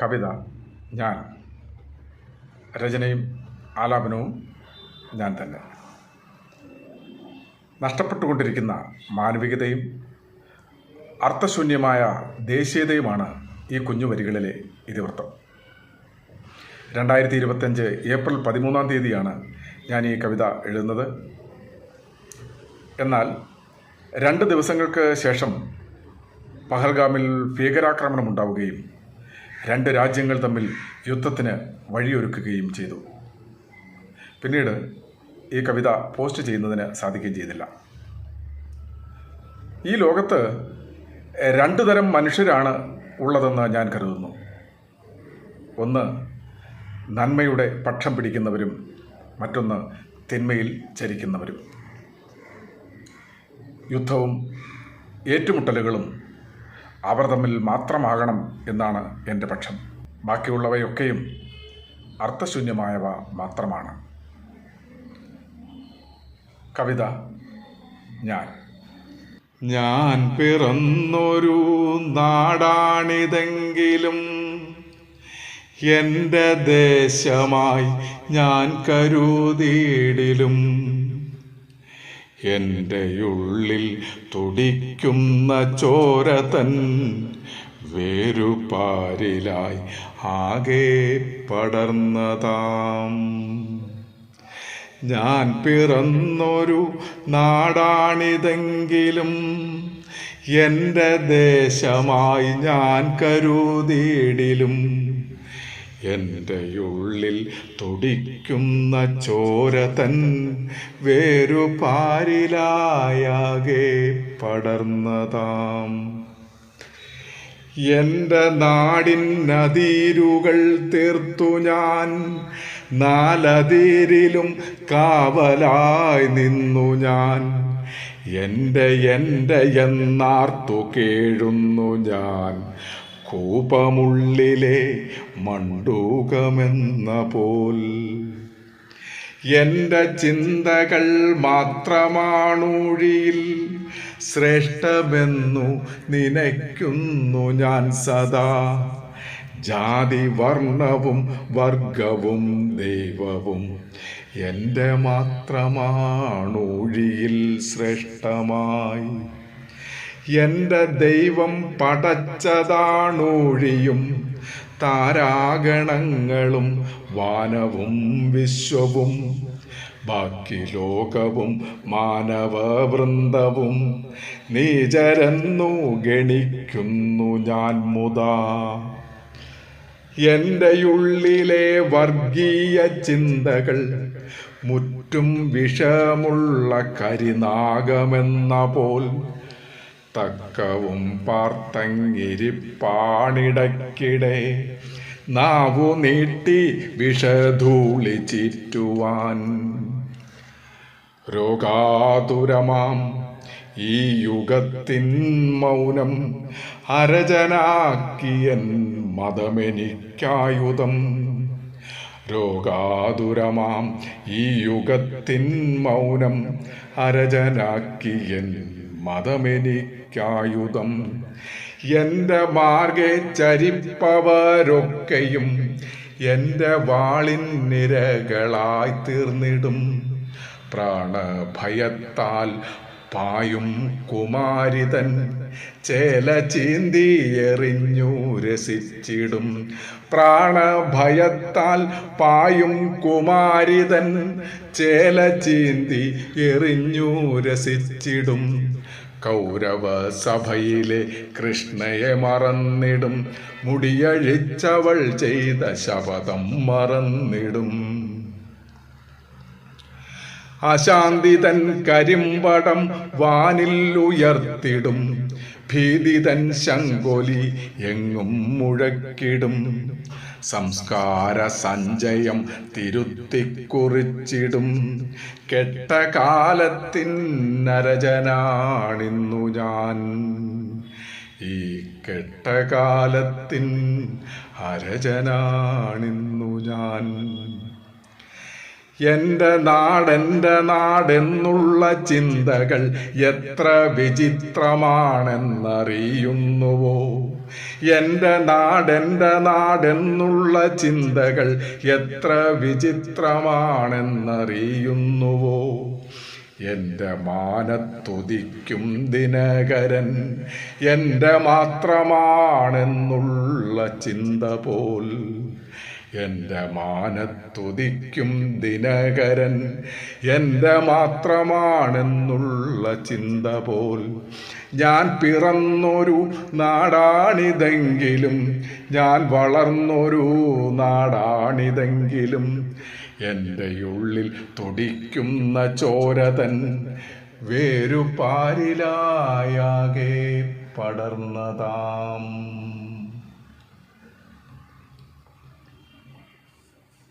കവിത ഞാൻ രചനയും ആലാപനവും ഞാൻ തന്നെ. നഷ്ടപ്പെട്ടുകൊണ്ടിരിക്കുന്ന മാനവികതയും അർത്ഥശൂന്യമായ ദേശീയതയുമാണ് ഈ കുഞ്ഞു വരികളിലെ ഇതിവൃത്തം. രണ്ടായിരത്തി ഇരുപത്തഞ്ച് ഏപ്രിൽ പതിമൂന്നാം തീയതിയാണ് ഞാൻ ഈ കവിത എഴുതുന്നത്. എന്നാൽ രണ്ട് ദിവസങ്ങൾക്ക് ശേഷം പഹൽഗാമിൽ ഭീകരാക്രമണം ഉണ്ടാവുകയും രണ്ട് രാജ്യങ്ങൾ തമ്മിൽ യുദ്ധത്തിന് വഴിയൊരുക്കുകയും ചെയ്തു. പിന്നീട് ഈ കവിത പോസ്റ്റ് ചെയ്യുന്നതിന് സാധിക്കുകയും ചെയ്തില്ല. ഈ ലോകത്ത് രണ്ടു തരം മനുഷ്യരാണ് ഉള്ളതെന്ന് ഞാൻ കരുതുന്നു. ഒന്ന് നന്മയുടെ പക്ഷം പിടിക്കുന്നവരും മറ്റൊന്ന് തിന്മയിൽ ചരിക്കുന്നവരും. യുദ്ധവും ഏറ്റുമുട്ടലുകളും അവർ തമ്മിൽ മാത്രമാകണം എന്നാണ് എന്റെ പക്ഷം. ബാക്കിയുള്ളവയൊക്കെയും അർത്ഥശൂന്യമായവ മാത്രമാണ്. കവിത ഞാൻ. ഞാൻ പിറന്നൊരു നാടാണിതെങ്കിലും എന്റെ ദേശമായി ഞാൻ കരുതിയിടിലും എന്റെ ഉള്ളിൽ തുടിക്കുന്ന ചോരതൻ വേരുപാരിലായി ആകെ പടർന്നതാം. ഞാൻ പിറന്നൊരു നാടാണിതെങ്കിലും എന്റെ ദേശമായി ഞാൻ കരുതിയിടിലും എന്റെ ഉള്ളിൽ തുടിക്കുന്ന ചോരതൻ വേരുപാരിലായാകെ പടർന്നതാം. എന്റെ നാടിൻ നദീരുകൾ തീർത്തു ഞാൻ നാലതീരിലും കാവലായി നിന്നു ഞാൻ. എന്റെ എന്റെ എന്നാർത്തു കേഴുന്നു ഞാൻ. കൂപമുള്ളിലെ മണ്ടൂകമെന്ന പോൽ എന്റെ ചിന്തകൾ മാത്രമാണൂഴിയിൽ ശ്രേഷ്ഠമെന്നു നിനയ്ക്കുന്നു ഞാൻ സദാ. ജാതി വർണവും വർഗവും ദൈവവും എന്റെ മാത്രമാണൂഴിയിൽ ശ്രേഷ്ഠമായി. എന്റെ ദൈവം പടച്ചതാണൂഴിയും താരാഗണങ്ങളും വാനവും വിശ്വവും ബാക്കി ലോകവും മാനവവൃന്ദവും നീചരന്നു ഗണിക്കുന്നു ഞാൻ മുതാ. ഉള്ളിലെ വർഗീയ ചിന്തകൾ മുറ്റും വിഷമുള്ള കരിനാഗമെന്ന പോൽ തക്കവും പാർത്തങ്ങിരിപ്പാണിടക്കിടെ നാവു നീട്ടി വിഷധൂളി ചീറ്റുവാൻ. രോഗാതുരമാം ഈ യുഗത്തിൻ മൗനം അരജനാക്കിയൻ മതമെനിക്കായുധം. രോഗാതുരമാം ഈ യുഗത്തിൻ മൗനം അരജനാക്കിയൻ മതമെനിക്കായുധം. എന്റെ മാർഗെ ചരിപ്പവരൊക്കെയും എന്റെ വാളിൻ നിരകളായി തീർന്നിടും. പ്രാണഭയത്താൽ പായും കുമാരിതൻ ചേല ചീന്തി എറിഞ്ഞു രസിച്ചിടും പ്രാണഭയത്താൽ പായും കുമാരിതൻ ചേല ചീന്തി എറിഞ്ഞു രസിച്ചിടും കൗരവ സഭയിലെ കൃഷ്ണയെ മറന്നിടും. മുടിയഴിച്ചവൾ ചെയ്ത ശപഥം മറന്നിടും. അശാന്തിതൻ കരിമ്പടം വാനിൽ ഉയർത്തിടും. ഭീതി തൻ ശങ്കൊലി എങ്ങും മുഴക്കിടും. സംസ്കാര സഞ്ചയം തിരുത്തിക്കുറിച്ചിടും. കെട്ട കാലത്തിൻ നരജനാണിന്നു ഞാൻ. ഈ കെട്ട കാലത്തിൻ അരജനാണിന്നു ഞാൻ. എന്റെ നാടെന്റെ നാടെന്നുള്ള ചിന്തകൾ എത്ര വിചിത്രമാണെന്നറിയുന്നുവോ? എന്റെ നാടെന്റെ നാടെന്നുള്ള ചിന്തകൾ എത്ര വിചിത്രമാണെന്നറിയുന്നുവോ? എന്റെ മാനത്തൊതിക്കും ദിനകരൻ എന്റെ മാത്രമാണെന്നുള്ള ചിന്ത പോൽ എന്റെ മാനത്തുതിക്കും ദിനകരൻ. എന്റെ മാത്രമാണെന്നുള്ള ചിന്ത പോൽ ഞാൻ പിറന്നൊരു നാടാണിതെങ്കിലും ഞാൻ വളർന്നൊരു നാടാണിതെങ്കിലും. എന്റെ ഉള്ളിൽ തുടിക്കുന്ന ചോരതൻ വേരുപാരിലായാകെ പടർന്നതാം.